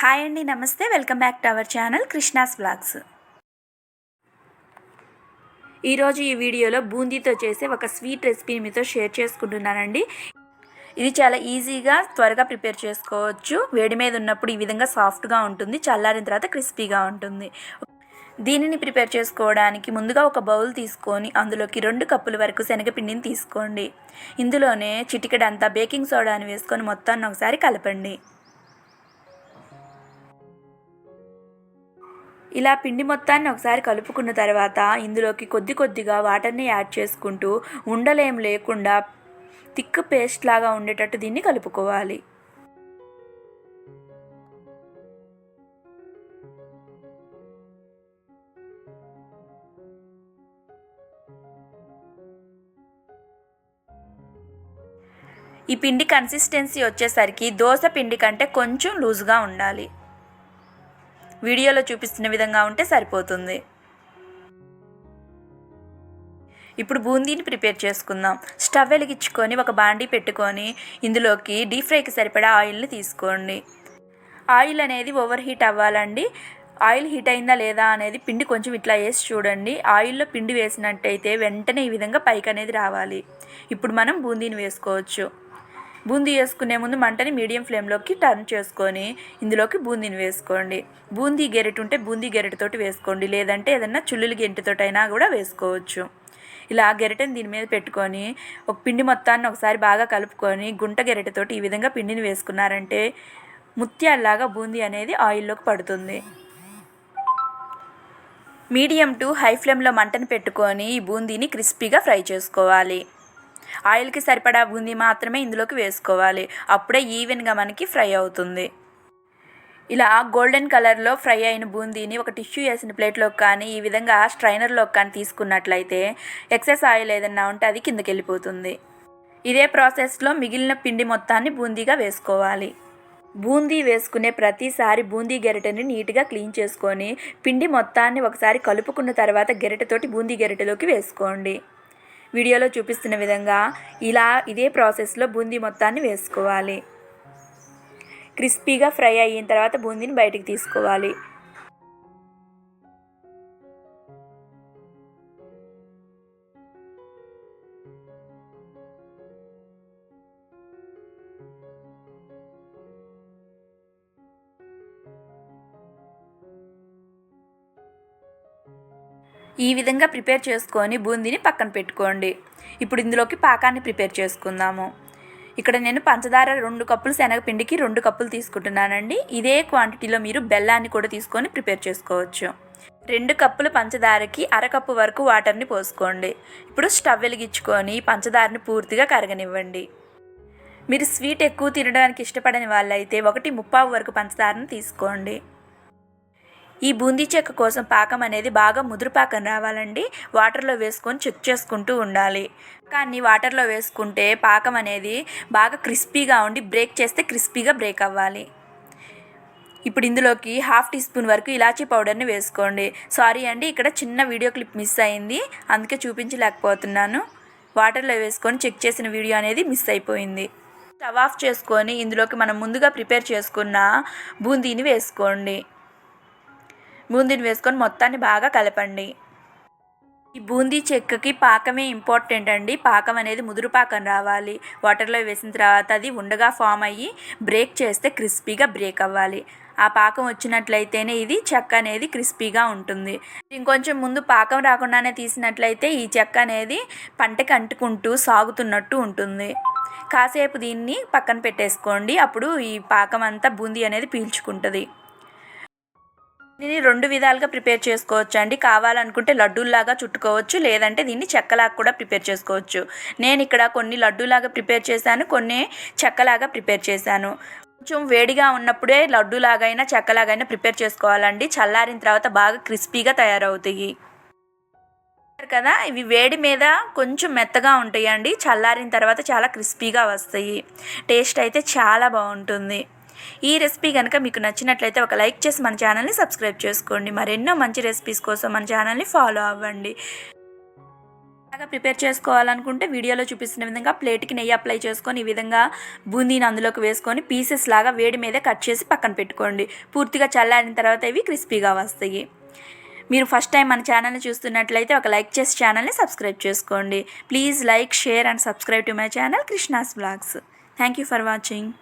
Hi అండి నమస్తే. Welcome back to our channel Krishna's vlogs. ఈరోజు ఈ వీడియోలో బూందీతో చేసే ఒక స్వీట్ రెసిపీని మీతో షేర్ చేసుకుంటున్నానండి. ఇది చాలా ఈజీగా త్వరగా ప్రిపేర్ చేసుకోవచ్చు. వేడి మీద ఉన్నప్పుడు ఈ విధంగా సాఫ్ట్గా ఉంటుంది చల్లారిన తర్వాత క్రిస్పీగా ఉంటుంది. దీనిని ప్రిపేర్ చేసుకోవడానికి ముందుగా ఒక బౌల్ తీసుకొని అందులోకి రెండు కప్పుల వరకు శనగపిండిని తీసుకోండి. ఇందులోనే చిటికెడంతా బేకింగ్ సోడాని వేసుకొని మొత్తాన్ని ఒకసారి కలపండి. ఇలా పిండి మొత్తాన్ని ఒకసారి కలుపుకున్న తర్వాత ఇందులోకి కొద్ది కొద్దిగా వాటర్ని యాడ్ చేసుకుంటూ ఉండలేం లేకుండా థిక్ పేస్ట్ లాగా ఉండేటట్టు దీన్ని కలుపుకోవాలి. ఈ పిండి కన్సిస్టెన్సీ వచ్చేసరికి దోశ పిండి కంటే కొంచెం లూజ్గా ఉండాలి. వీడియోలో చూపిస్తున్న విధంగా ఉంటే సరిపోతుంది. ఇప్పుడు బూందీని ప్రిపేర్ చేసుకుందాం. స్టవ్ వెలిగించుకొని ఒక బాండీ పెట్టుకొని ఇందులోకి డీప్ ఫ్రైకి సరిపడా ఆయిల్ని తీసుకోండి. ఆయిల్ అనేది ఓవర్ హీట్ అవ్వాలండి. ఆయిల్ హీట్ అయిందా లేదా అనేది పిండి కొంచెం ఇట్లా వేసి చూడండి. ఆయిల్లో పిండి వేసినట్టయితే వెంటనే ఈ విధంగా పైకి అనేది రావాలి. ఇప్పుడు మనం బూందీని వేసుకోవచ్చు. బూందీ వేసుకునే ముందు మంటని మీడియం ఫ్లేమ్లోకి టర్న్ చేసుకొని ఇందులోకి బూందీని వేసుకోండి. బూందీ గెరెట్ ఉంటే బూందీ గెరెటతోటి వేసుకోండి. లేదంటే ఏదన్నా చుల్లులు గెంటితోటైనా కూడా వేసుకోవచ్చు. ఇలా గెరటని దీని మీద పెట్టుకొని ఒక పిండి మొత్తాన్ని ఒకసారి బాగా కలుపుకొని గుంట గెరెటతోటి ఈ విధంగా పిండిని వేసుకున్నారంటే ముత్యాల్లాగా బూందీ అనేది ఆయిల్లోకి పడుతుంది. మీడియం టు హై ఫ్లేమ్లో మంటను పెట్టుకొని ఈ బూందీని క్రిస్పీగా ఫ్రై చేసుకోవాలి. ఆయిల్కి సరిపడా బూందీ మాత్రమే ఇందులోకి వేసుకోవాలి. అప్పుడే ఈవెన్గా మనకి ఫ్రై అవుతుంది. ఇలా గోల్డెన్ కలర్లో ఫ్రై అయిన బూందీని ఒక టిష్యూ వేసిన ప్లేట్లోకి కానీ ఈ విధంగా స్ట్రైనర్లోకి కానీ తీసుకున్నట్లయితే ఎక్సెస్ ఆయిల్ ఏదన్నా ఉంటే అది కిందకి వెళ్ళిపోతుంది. ఇదే ప్రాసెస్లో మిగిలిన పిండి మొత్తాన్ని బూందీగా వేసుకోవాలి. బూందీ వేసుకునే ప్రతిసారి బూందీ గెరటని నీట్గా క్లీన్ చేసుకొని పిండి మొత్తాన్ని ఒకసారి కలుపుకున్న తర్వాత గెరటతోటి బూందీ గెరటలోకి వేసుకోండి. వీడియోలో చూపిస్తున్న విధంగా ఇలా ఇదే ప్రాసెస్లో బూందీ మొత్తాన్ని వేసుకోవాలి. క్రిస్పీగా ఫ్రై అయిన తర్వాత బూందీని బయటికి తీసుకోవాలి. ఈ విధంగా ప్రిపేర్ చేసుకొని బూందీని పక్కన పెట్టుకోండి. ఇప్పుడు ఇందులోకి పాకాన్ని ప్రిపేర్ చేసుకుందాము. ఇక్కడ నేను పంచదార రెండు కప్పులు శనగపిండికి రెండు కప్పులు తీసుకుంటున్నానండి. ఇదే క్వాంటిటీలో మీరు బెల్లాన్ని కూడా తీసుకొని ప్రిపేర్ చేసుకోవచ్చు. రెండు కప్పుల పంచదారకి అరకప్పు వరకు వాటర్ని పోసుకోండి. ఇప్పుడు స్టవ్ వెలిగించుకొని పంచదారని పూర్తిగా కరగనివ్వండి. మీరు స్వీట్ ఎక్కువ తినడానికి ఇష్టపడని వాళ్ళైతే ఒకటి ముప్పావు వరకు పంచదారను తీసుకోండి. ఈ బూందీ చెక్క కోసం పాకం అనేది బాగా ముదురు పాకం రావాలండి. వాటర్లో వేసుకొని చెక్ చేసుకుంటూ ఉండాలి. కానీ వాటర్లో వేసుకుంటే పాకం అనేది బాగా క్రిస్పీగా ఉండి బ్రేక్ చేస్తే క్రిస్పీగా బ్రేక్ అవ్వాలి. ఇప్పుడు ఇందులోకి హాఫ్ టీ స్పూన్ వరకు ఇలాచీ పౌడర్ని వేసుకోండి. సారీ అండి ఇక్కడ చిన్న వీడియో క్లిప్ మిస్ అయింది. అందుకే చూపించలేకపోతున్నాను. వాటర్లో వేసుకొని చెక్ చేసిన వీడియో అనేది మిస్ అయిపోయింది. స్టవ్ ఆఫ్ చేసుకొని ఇందులోకి మనం ముందుగా ప్రిపేర్ చేసుకున్న బూందీని వేసుకోండి. బూందీని వేసుకొని మొత్తాన్ని బాగా కలపండి. ఈ బూందీ చెక్కకి పాకమే ఇంపార్టెంట్ అండి. పాకం అనేది ముదురు పాకం రావాలి. వాటర్లో వేసిన తర్వాత అది ఉండగా ఫామ్ అయ్యి బ్రేక్ చేస్తే క్రిస్పీగా బ్రేక్ అవ్వాలి. ఆ పాకం వచ్చినట్లయితేనే ఇది చెక్క అనేది క్రిస్పీగా ఉంటుంది. ఇంకొంచెం ముందు పాకం రాకుండానే తీసినట్లయితే ఈ చెక్క అనేది పంటకి అంటుకుంటూ సాగుతున్నట్టు ఉంటుంది. కాసేపు దీన్ని పక్కన పెట్టేసుకోండి. అప్పుడు ఈ పాకం అంతా బూందీ అనేది పీల్చుకుంటుంది. దీన్ని రెండు విధాలుగా ప్రిపేర్ చేసుకోవచ్చు అండి కావాలనుకుంటే లడ్డూల్లాగా చుట్టుకోవచ్చు లేదంటే దీన్ని చెక్కలాగా కూడా ప్రిపేర్ చేసుకోవచ్చు. నేను ఇక్కడ కొన్ని లడ్డూలాగా ప్రిపేర్ చేశాను కొన్ని చెక్కలాగా ప్రిపేర్ చేశాను. కొంచెం వేడిగా ఉన్నప్పుడే లడ్డూలాగైనా చెక్కలాగైనా ప్రిపేర్ చేసుకోవాలండి. చల్లారిన తర్వాత బాగా క్రిస్పీగా తయారవుతాయి. కదా ఇవి వేడి మీద కొంచెం మెత్తగా ఉంటాయండి. చల్లారిన తర్వాత చాలా క్రిస్పీగా వస్తాయి. టేస్ట్ అయితే చాలా బాగుంటుంది. ఈ రెసిపీ కనుక మీకు నచ్చినట్లయితే ఒక లైక్ చేసి మన ఛానల్ని సబ్స్క్రైబ్ చేసుకోండి. మరెన్నో మంచి రెసిపీస్ కోసం మన ఛానల్ని ఫాలో అవ్వండి. బాగా ప్రిపేర్ చేసుకోవాలనుకుంటే వీడియోలో చూపిస్తున్న విధంగా ప్లేట్కి నెయ్యి అప్లై చేసుకొని ఈ విధంగా బూందీని అందులోకి వేసుకొని పీసెస్ లాగా వేడి మీద కట్ చేసి పక్కన పెట్టుకోండి. పూర్తిగా చల్లారిన తర్వాత ఇవి క్రిస్పీగా వస్తాయి. మీరు ఫస్ట్ టైం మన ఛానల్ని చూస్తున్నట్లయితే ఒక లైక్ చేసి ఛానల్ని సబ్స్క్రైబ్ చేసుకోండి. Please like share and subscribe to my channel Krishna's blogs. Thank you for watching.